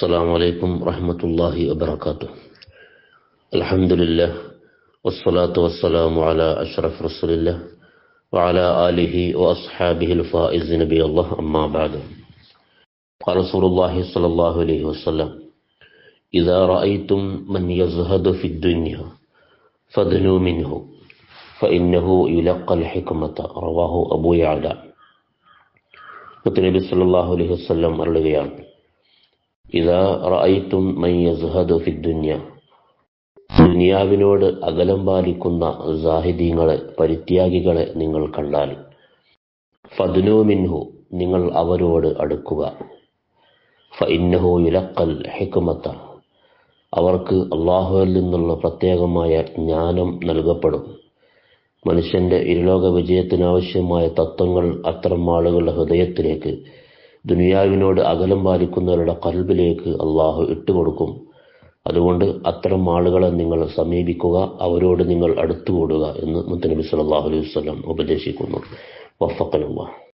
السلام عليكم ورحمة الله وبركاته الحمد لله والصلاة والسلام على أشرف رسول الله وعلى آله وأصحابه الفائز نبي الله أما بعد قال رسول الله صلى الله عليه وسلم إذا رأيتم من يزهد في الدنيا فادنوا منه فإنه يلقى الحكمة رواه أبو يعلى മുത്തനബി സല്ലല്ലാഹു അലൈഹി വസല്ലം അരുളുകയാണ് ഇതാ റഅയ്തും മൻ യസ്ഹദു ഫി ദുന്യ. ദുനിയാവിനോട് അകലം പാലിക്കുന്ന സാഹിദീങ്ങളെ പരിത്യാഗികളെ നിങ്ങൾ കണ്ടാൽ. ഫദ്നു മിൻഹു നിങ്ങൾ അവരോട് അടുക്കുക. ഫഇന്നഹു യുലഖൽ ഹിക്മത. അവർക്ക് അള്ളാഹുവിൽ നിന്നുള്ള പ്രത്യേകമായ ജ്ഞാനം നൽകപ്പെടും. മനുഷ്യന്റെ ഇരുലോക വിജയത്തിനാവശ്യമായ തത്വങ്ങൾ അത്തരം ആളുകളുടെ ഹൃദയത്തിലേക്ക് ദുനിയാവിനോട് അകലം പാലിക്കുന്നവരുടെ കൽബിലേക്ക് അള്ളാഹു ഇട്ടുകൊടുക്കും. അതുകൊണ്ട് അത്തരം ആളുകളെ നിങ്ങൾ സമീപിക്കുക അവരോട് നിങ്ങൾ അടുത്തുകൂടുക എന്ന് മുത്തനബി സല്ലാഹു അലൈഹി വസല്ലം ഉപദേശിക്കുന്നു. വഫഖനല്ലാഹ്